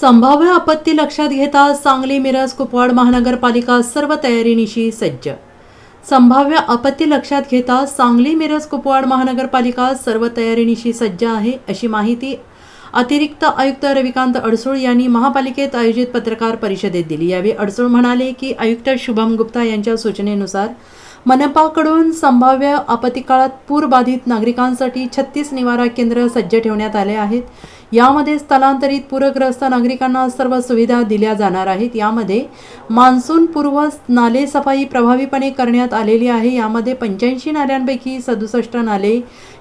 संभाव्य आपत्ती लक्षात घेता सांगली मिरज कुपवाड महानगरपालिका सर्व तयारीनिशी सज्ज. संभाव्य आपत्ती लक्षात घेता सांगली मिरज कुपवाड महानगरपालिका सर्व तयारीनिशी सज्ज आहे अशी माहिती अतिरिक्त आयुक्त रविकांत अडसूळ यांनी महापालिकेत आयोजित पत्रकार परिषदेत दिली. यावेळी अडसूळ म्हणाले की आयुक्त शुभम गुप्ता यांच्या सूचनेनुसार मनपाकडून संभाव्य आपत्ती काळात पूरबाधित नागरिकांसाठी छत्तीस निवारा केंद्र सज्ज ठेवण्यात आले आहेत. यामध्ये स्थलांतरित पूरग्रस्त नागरिकांना सर्व सुविधा दिल्या जाणार आहेत. यामध्ये मान्सून पूर्व नाले सफाई प्रभावीपणे करण्यात आलेली आहे. यामध्ये पंच्याऐंशी नाल्यांपैकी सदुसष्ट नाले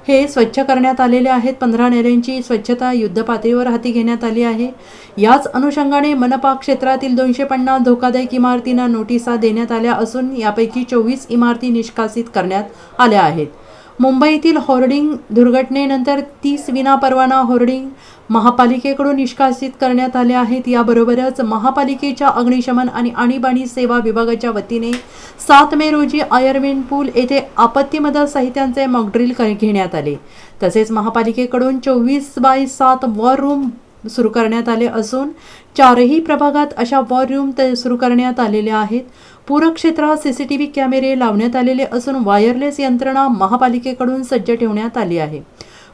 हे स्वच्छ करण्यात आलेले आहेत. पंधरा नाल्यांची स्वच्छता युद्धपातळीवर हाती घेण्यात आली आहे. याच अनुषंगाने मनपा क्षेत्रातील दोनशे पन्नास धोकादायक इमारतींना नोटिसा देण्यात आल्या असून यापैकी चोवीस इमारती निष्कासित करण्यात आल्या आहेत. मुंबईतील होर्डिंग दुर्घटनेनंतर तीस विनापरवाना होर्डिंग महापालिकेकडून निष्कासित करण्यात आले आहेत. याबरोबरच महापालिकेच्या अग्निशमन आणि आणीबाणी सेवा विभागाच्या वतीने सात मे रोजी आयर्विन पूल येथे आपत्ती मदत साहित्यांचे मॉकड्रिल घेण्यात आले. तसेच महापालिकेकडून चोवीस बाय सात वॉर रूम सुरू करण्यात आले असून चारही प्रभागात अशा वॉर रूम त- सुरू करण्यात आलेल्या आहेत. पूरक्षेत्रात सीसीटीव्ही कॅमेरे लावण्यात आलेले असून वायरलेस यंत्रणा महापालिकेकडून सज्ज ठेवण्यात आली आहे.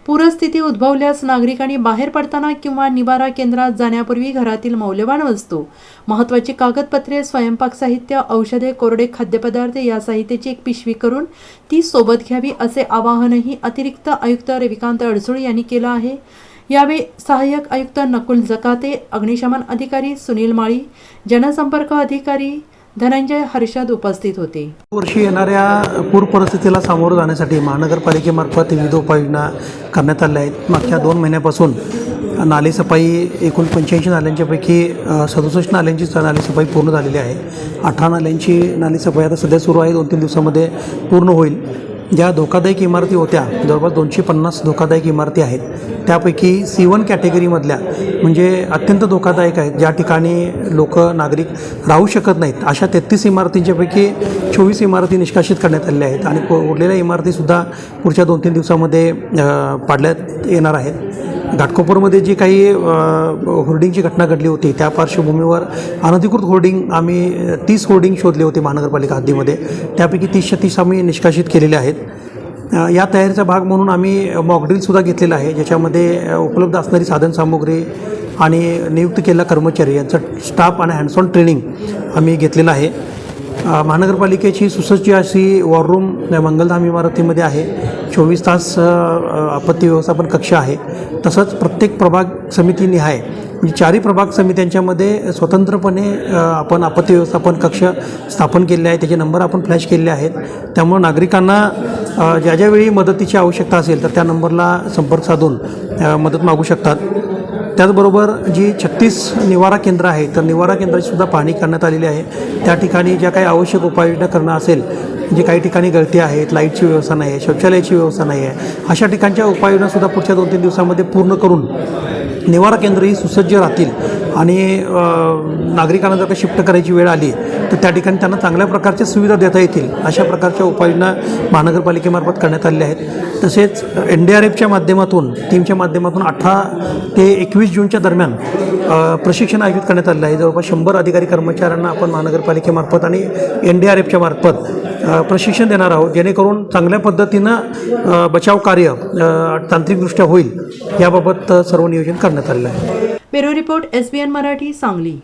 पूरस्थिती उद्भवल्यास नागरिकांनी बाहेर पडताना किंवा निवारा केंद्रात जाण्यापूर्वी घरातील मौल्यवान वस्तू महत्त्वाची कागदपत्रे स्वयंपाक साहित्य औषधे कोरडे खाद्यपदार्थ या साहित्याची एक पिशवी करून ती सोबत घ्यावी असे आवाहनही अतिरिक्त आयुक्त रविकांत अडसूळ यांनी केलं आहे. यावेळी सहाय्यक आयुक्त नकुल जकाते अग्निशमन अधिकारी सुनील माळी जनसंपर्क अधिकारी धनंजय हर्षद उपस्थित होते. वर्षी येणाऱ्या पूर परिस्थितीला सामोरं जाण्यासाठी महानगरपालिकेमार्फत विविध उपाययोजना करण्यात आल्या आहेत. मागच्या दोन महिन्यापासून नाले सफाई एकूण पंच्याऐंशी नाल्यांच्यापैकी सदुसष्ट नाल्यांची स- नाली सफाई पूर्ण झालेली आहे. अठरा नाल्यांची नाली सफाई आता सध्या सुरू आहे. दोन तीन दिवसामध्ये पूर्ण होईल. ज्या धोकादायक इमारती होत्या जवळपास दोनशे पन्नास धोकादायक इमारती आहेत. त्यापैकी सी वन कॅटेगरीमधल्या म्हणजे अत्यंत धोकादायक आहेत ज्या ठिकाणी लोक नागरिक राहू शकत नाहीत. अशा तेहतीस इमारतींच्यापैकी चोवीस इमारती निष्कासित करण्यात आलेल्या आहेत आणि उरलेल्या इमारतीसुद्धा पुढच्या दोन तीन दिवसामध्ये पाडल्यात येणार आहेत. घाटकोपरमध्ये जी काही होर्डिंगची घटना घडली होती त्या पार्श्वभूमीवर अनधिकृत होर्डिंग आम्ही तीस होर्डिंग शोधले होते महानगरपालिका हद्दीमध्ये. त्यापैकी तीसशे तीस आम्ही निष्कासित केलेले आहेत. या तयारीचा भाग म्हणून आम्ही मॉकड्रिलसुद्धा घेतलेला आहे ज्याच्यामध्ये उपलब्ध असणारी साधनसामुग्री आणि नियुक्त केलेला कर्मचारी यांचं स्टाफ आणि हँडसॉन ट्रेनिंग आम्ही घेतलेलं आहे. महानगरपालिकेची सुसज्ज अशी वॉर रूम या मंगलधाम इमारतीमध्ये आहे. चोवीस तास आपत्ती व्यवस्थापन कक्ष आहे. तसंच प्रत्येक प्रभाग समितीनिहाय म्हणजे चारही प्रभाग समित्यांच्यामध्ये स्वतंत्रपणे आपण आपत्ती व्यवस्थापन कक्ष स्थापन केले आहे. त्याचे नंबर आपण फ्लॅश केलेले आहेत. त्यामुळं नागरिकांना ज्या ज्यावेळी मदतीची आवश्यकता असेल तर त्या नंबरला संपर्क साधून मदत मागू शकतात. त्याचबरोबर जी छत्तीस निवारा केंद्र आहे तर निवारा केंद्राची सुद्धा पाहणी करण्यात आलेली आहे. त्या ठिकाणी ज्या काही आवश्यक उपाययोजना करणं असेल जे काही ठिकाणी गळती आहेत लाईटची व्यवस्था नाही आहे शौचालयाची व्यवस्था नाही आहे अशा ठिकाणच्या उपाययोजनासुद्धा पुढच्या दोन तीन दिवसामध्ये पूर्ण करून निवारा केंद्र ही सुसज्ज राहतील आणि नागरिकांना जर का शिफ्ट करायची वेळ आली तर त्या ठिकाणी त्यांना चांगल्या प्रकारच्या सुविधा देता येतील अशा प्रकारच्या उपाययोजना महानगरपालिकेमार्फत करण्यात आलेल्या आहेत. तसेच एन डी आर एफच्या माध्यमातून टीमच्या माध्यमातून अठरा ते एकवीस जूनच्या दरम्यान प्रशिक्षण आयोजित करण्यात आलेलं आहे. जवळपास शंभर अधिकारी कर्मचाऱ्यांना आपण महानगरपालिकेमार्फत आणि एन डी आर एफच्या मार्फत प्रशिक्षण देणार आहोत. जेणेकरून चांगल्या पद्धतीनं बचाव कार्य तांत्रिकदृष्ट्या होईल. याबाबत सर्व नियोजन करण्यात आलेलं आहे. Bureau report S B N Marathi Sangli.